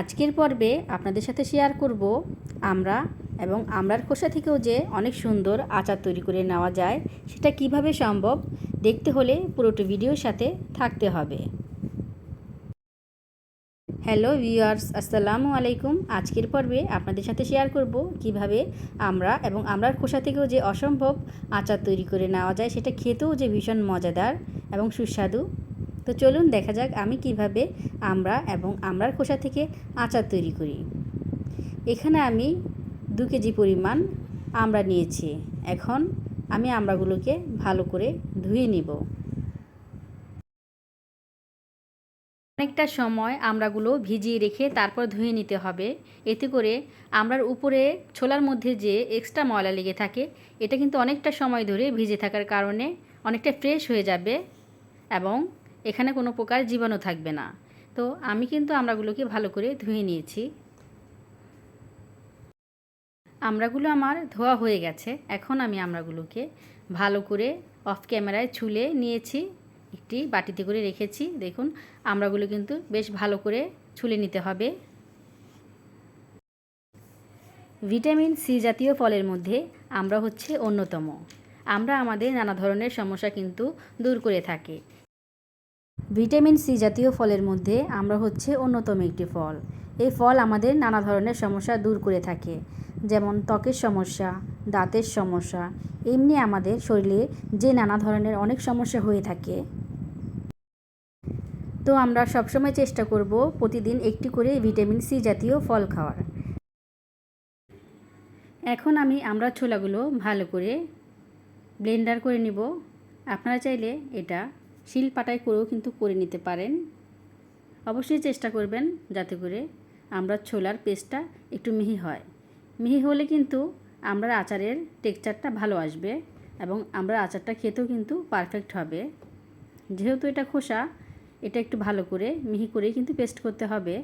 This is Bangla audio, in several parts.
আজকের পর্বে আপনাদের সাথে শেয়ার করব আমরা এবং আমরার খোসা থেকেও যে অনেক সুন্দর আচার তৈরি করে নেওয়া যায়, সেটা কীভাবে সম্ভব দেখতে হলে পুরোটি ভিডিওর সাথে থাকতে হবে। হ্যালো ভিউয়ার্স আসসালামু আলাইকুম। আজকের পর্বে আপনাদের সাথে শেয়ার করব কীভাবে আমরা এবং আমরার খোসা থেকেও যে অসম্ভব আচার তৈরি করে নেওয়া যায়, সেটা খেতেও যে ভীষণ মজাদার এবং সুস্বাদু। তো চলুন দেখা যাক আমি কীভাবে আমরা এবং আমরার খোসা থেকে আচার তৈরি করি। এখানে আমি দু কেজি পরিমাণ আমরা নিয়েছি। এখন আমি আমড়াগুলোকে ভালো করে ধুয়ে নিব। অনেকটা সময় আমড়াগুলো ভিজিয়ে রেখে তারপর ধুয়ে নিতে হবে। এতে করে আমড়ার উপরে ছোলার মধ্যে যে এক্সট্রা ময়লা লেগে থাকে, এটা কিন্তু অনেকটা সময় ধরে ভিজে থাকার কারণে অনেকটা ফ্রেশ হয়ে যাবে এবং এখানে কোনো প্রকার জীবাণু থাকবে না। তো আমি কিন্তু আমড়াগুলোকে ভালো করে ধুয়ে নিয়েছি। আমড়াগুলো আমার ধোয়া হয়ে গেছে। এখন আমি আমড়াগুলোকে ভালো করে অফ ক্যামেরায় ছুলে নিয়েছি। একটি বাটিতে করে রেখেছি। দেখুন আমড়াগুলো কিন্তু বেশ ভালো করে ছুলে নিতে হবে। ভিটামিন সি জাতীয় ফলের মধ্যে আমরা হচ্ছে অন্যতম। আমরা আমাদের নানা ধরনের সমস্যা কিন্তু দূর করে থাকি। ভিটামিন সি জাতীয় ফলের মধ্যে আমরা হচ্ছে অন্যতম একটি ফল। এই ফল আমাদের নানা ধরনের সমস্যা দূর করে থাকে। যেমন ত্বকের সমস্যা, দাঁতের সমস্যা, এমনি আমাদের শরীরে যে নানা ধরনের অনেক সমস্যা হয়ে থাকে। তো আমরা সবসময় চেষ্টা করব প্রতিদিন একটি করে ভিটামিন সি জাতীয় ফল খাওয়ার। এখন আমি আমরা ছোলাগুলো ভালো করে ব্লেন্ডার করে নিব। আপনারা চাইলে এটা শিল পাটায় করেও কিন্তু করে নিতে পারেন। অবশ্যই চেষ্টা করবেন যাতে করে আমরা ছোলার পেস্টটা একটু মিহি হয়। মিহি হলে কিন্তু আমরা আচারের টেক্সচারটা ভালো আসবে এবং আমরা আচারটা খেতেও কিন্তু পারফেক্ট হবে। যেহেতু এটা খোসা, এটা একটু ভালো করে মিহি করেই কিন্তু পেস্ট করতে হবে।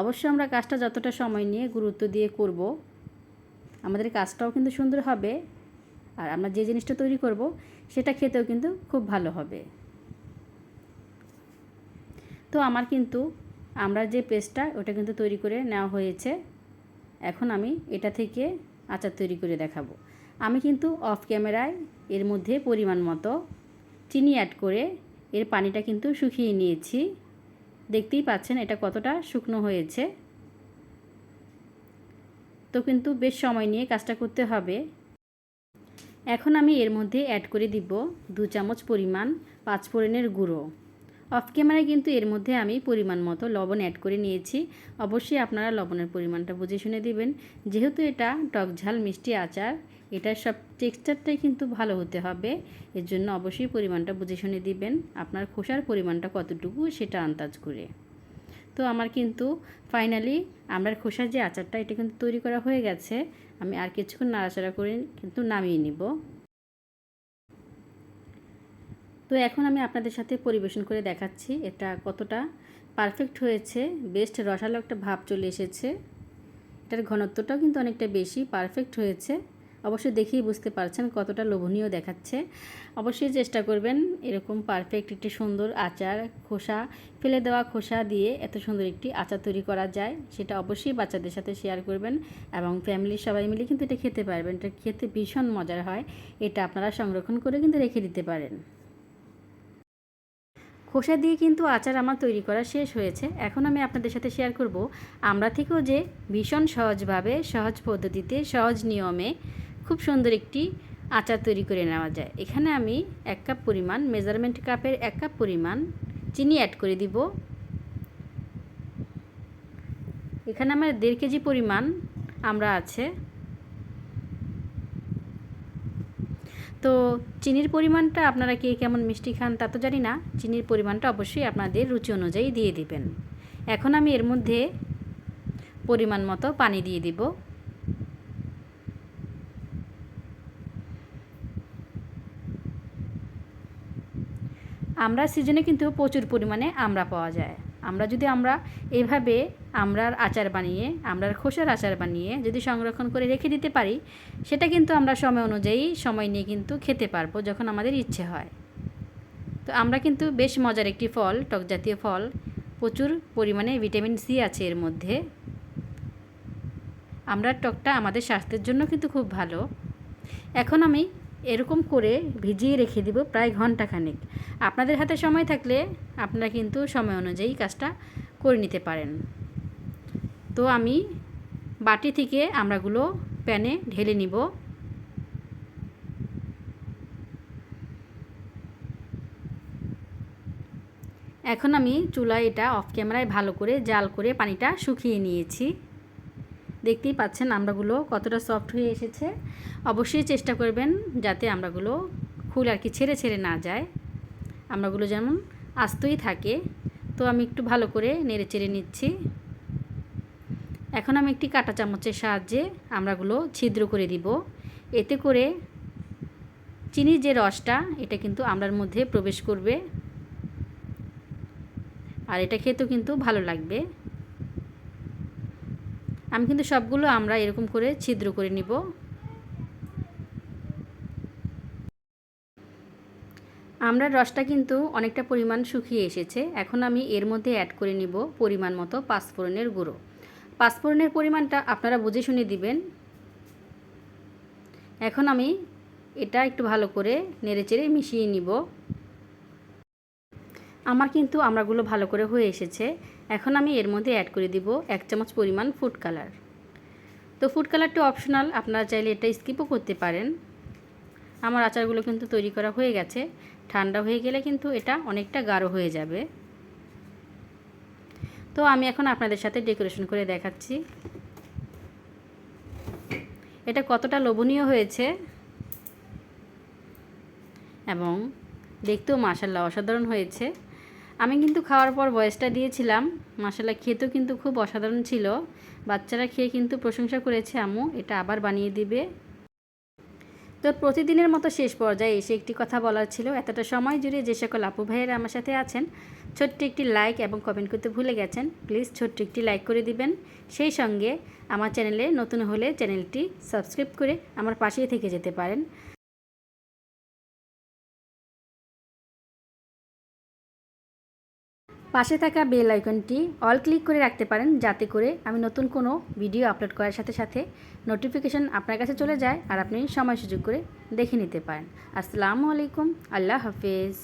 অবশ্য আমরা কাজটা যতটা সময় নিয়ে গুরুত্ব দিয়ে করব, আমাদের কাজটাও কিন্তু সুন্দর হবে। আর আমরা যে জিনিসটা তৈরি করব, সেটা খেতেও কিন্তু খুব ভালো হবে। তো আমার কিন্তু, আমরা যে পেস্টটা, ওটা কিন্তু তৈরি করে নেওয়া হয়েছে। এখন আমি এটা থেকে আচার তৈরি করে দেখাবো। আমি কিন্তু অফ ক্যামেরায় এর মধ্যে পরিমাণ মতো চিনি অ্যাড করে এর পানিটা কিন্তু শুকিয়ে নিয়েছি। দেখতেই পাচ্ছেন এটা কতটা শুকনো হয়েছে। তো কিন্তু বেশ সময় নিয়ে কাজটা করতে হবে। এখন আমি এর মধ্যে অ্যাড করে দিব দু চামচ পরিমাণ পাঁচফোড়নের গুঁড়ো। অফ ক্যামেরায় কিন্তু এর মধ্যে আমি পরিমাণ মতো লবণ অ্যাড করে নিয়েছি। অবশ্যই আপনারা লবণের পরিমাণটা বুঝে শুনে দিবেন। যেহেতু এটা টক ঝাল মিষ্টি আচার, এটার সব টেক্সচারটাই কিন্তু ভালো হতে হবে। এর জন্য অবশ্যই পরিমাণটা বুঝে শুনে দিবেন, আপনার খোসার পরিমাণটা কতটুকু সেটা আন্দাজ করে। তো আমার কিন্তু ফাইনালি আমার খোসার যে আচারটা, এটা কিন্তু তৈরি করা হয়ে গেছে। আমি আর কিছুক্ষণ নাড়াচাড়া করে কিন্তু নামিয়ে নিব। তো এখন আমি আপনাদের সাথে পরিবেশন করে দেখাচ্ছি এটা কতটা পারফেক্ট হয়েছে, বেস্ট রসালো একটা ভাব চলে এসেছে। এটার ঘনত্বটাও কিন্তু অনেকটা বেশি পারফেক্ট হয়েছে। অবশ্যই দেখেই বুঝতে পারছেন কতটা লোভনীয় দেখাচ্ছে। অবশ্যই চেষ্টা করবেন এরকম পারফেক্ট একটি সুন্দর আচার, খোসা, ফেলে দেওয়া খোসা দিয়ে এত সুন্দর একটি আচার তৈরি করা যায়। সেটা অবশ্যই বাচ্চাদের সাথে শেয়ার করবেন এবং ফ্যামিলির সবাই মিলে কিন্তু এটা খেতে পারবেন। এটা খেতে ভীষণ মজার হয়। এটা আপনারা সংরক্ষণ করে কিন্তু রেখে দিতে পারেন। খোসা দিয়ে কিন্তু আচার আমার তৈরি করা শেষ হয়েছে। এখন আমি আপনাদের সাথে শেয়ার করব। আমরা থেকেও যে ভীষণ সহজভাবে, সহজ পদ্ধতিতে, সহজ নিয়মে খুব সুন্দর একটি আচার তৈরি করে নেওয়া যায়। এখানে আমি এক কাপ পরিমাণ মেজারমেন্ট কাপের এক কাপ পরিমাণ চিনি অ্যাড করে দিব। এখানে আমার দেড় কেজি পরিমাণ আমরা আছে। তো চিনির পরিমাণটা আপনারা কে কেমন মিষ্টি খান তা তো জানি না। চিনির পরিমাণটা অবশ্যই আপনাদের রুচি অনুযায়ী দিয়ে দিবেন। এখন আমি এর মধ্যে পরিমাণ মতো পানি দিয়ে দিব। আমরা সিজনে কিন্তু প্রচুর পরিমাণে আমরা পাওয়া যায়। আমরা যদি আমরা এভাবে আমরার আচার বানিয়ে, আমরার খোসার আচার বানিয়ে যদি সংরক্ষণ করে রেখে দিতে পারি, সেটা কিন্তু আমরা সময় অনুযায়ী সময় নিয়ে কিন্তু খেতে পারব যখন আমাদের ইচ্ছে হয়। তো আমরা কিন্তু বেশ মজার একটি ফল, টক জাতীয় ফল, প্রচুর পরিমাণে ভিটামিন সি আছে এর মধ্যে। আমরা টকটা আমাদের স্বাস্থ্যের জন্য কিন্তু খুব ভালো। এখন আমি এরকম করে ভিজিয়ে রেখে দিব প্রায় ঘন্টাখানেক। আপনাদের হাতে সময় থাকলে আপনারা কিন্তু সময় অনুযায়ী কাজটা করে নিতে পারেন। তো আমি বাটি থেকে আমরাগুলো প্যানে ঢেলে নিব। এখন আমি চুলায় এটা অফ ক্যামেরায় ভালো করে জাল করে পানিটা শুকিয়ে নিয়েছি। দেখতেই পাচ্ছেন আমড়াগুলো কতটা সফট হয়ে এসেছে। অবশ্যই চেষ্টা করবেন যাতে আমড়াগুলো খুল আর কি ছেড়ে ছেড়ে না যায়। আমড়াগুলো যেমন আস্তই থাকে। তো আমি একটু ভালো করে নেড়ে চেড়ে নিচ্ছি। এখন আমি একটি কাঁটা চামচের সাহায্যে আমড়াগুলো ছিদ্র করে দিব। এতে করে চিনির যে রসটা, এটা কিন্তু আমড়ার মধ্যে প্রবেশ করবে। আর এটা খেতেও কিন্তু ভালো লাগবে। আমি কিন্তু সবগুলো আমরা এরকম করে ছিদ্র করে নিব। আমরা রসটা কিন্তু অনেকটা পরিমাণ শুকিয়ে এসেছে। এখন আমি এর মধ্যে অ্যাড করে নিব পরিমাণ মতো পাঁচফোড়নের গুঁড়ো। পাঁচফোড়নের পরিমাণটা আপনারা বুঝে শুনে দিবেন। এখন আমি এটা একটু ভালো করে নেড়েচেড়ে মিশিয়ে নিব। আমার কিন্তু আমরাগুলো ভালো করে হয়ে এসেছে। এখন আমি এর মধ্যে অ্যাড করে দিব এক চামচ পরিমাণ ফুড কালার তো ফুড কালারটা অপশনাল আপনারা চাইলে এটা স্কিপও করতে পারেন। আমার আচারগুলো কিন্তু তৈরি করা হয়ে গেছে। ঠান্ডা হয়ে গেলে কিন্তু এটা অনেকটা গাঢ় হয়ে যাবে। তো আমি এখন আপনাদের সাথে ডেকোরেশন করে দেখাচ্ছি। এটা কতটা লোভনীয় হয়েছে। এবং দেখতেও মাসাল্লাহ অসাধারণ হয়েছে। আমি কিন্তু খাওয়ার পর বয়সটা দিয়েছিলাম। মাসাল্লাহ খেতেও কিন্তু খুব অসাধারণ ছিল। বাচ্চারা খেয়ে কিন্তু প্রশংসা করেছে, আম্মু, এটা আবার বানিয়ে দিবে? তো প্রতিদিনের মতো শেষ পর্যায়ে এসে একটি কথা বলার ছিল। এতটা সময় জুড়ে যে সকল আপু ভাইয়েরা আমার সাথে আছেন, ছোট্ট একটি লাইক এবং কমেন্ট করতে ভুলে গেছেন প্লিজ ছোট্ট একটি লাইক করে দিবেন। সেই সঙ্গে আমার চ্যানেলে নতুন হলে চ্যানেলটি সাবস্ক্রাইব করে আমার পাশেই থেকে যেতে পারেন। পাশে থাকা বেল আইকনটি অল ক্লিক করে রাখতে পারেন, যাতে করে আমি নতুন কোনো ভিডিও আপলোড করার সাথে সাথে নোটিফিকেশান আপনার কাছে চলে যায় আর আপনি সময় সুযোগ করে দেখে নিতে পারেন। আসসালামু আলাইকুম, আল্লাহ হাফেজ।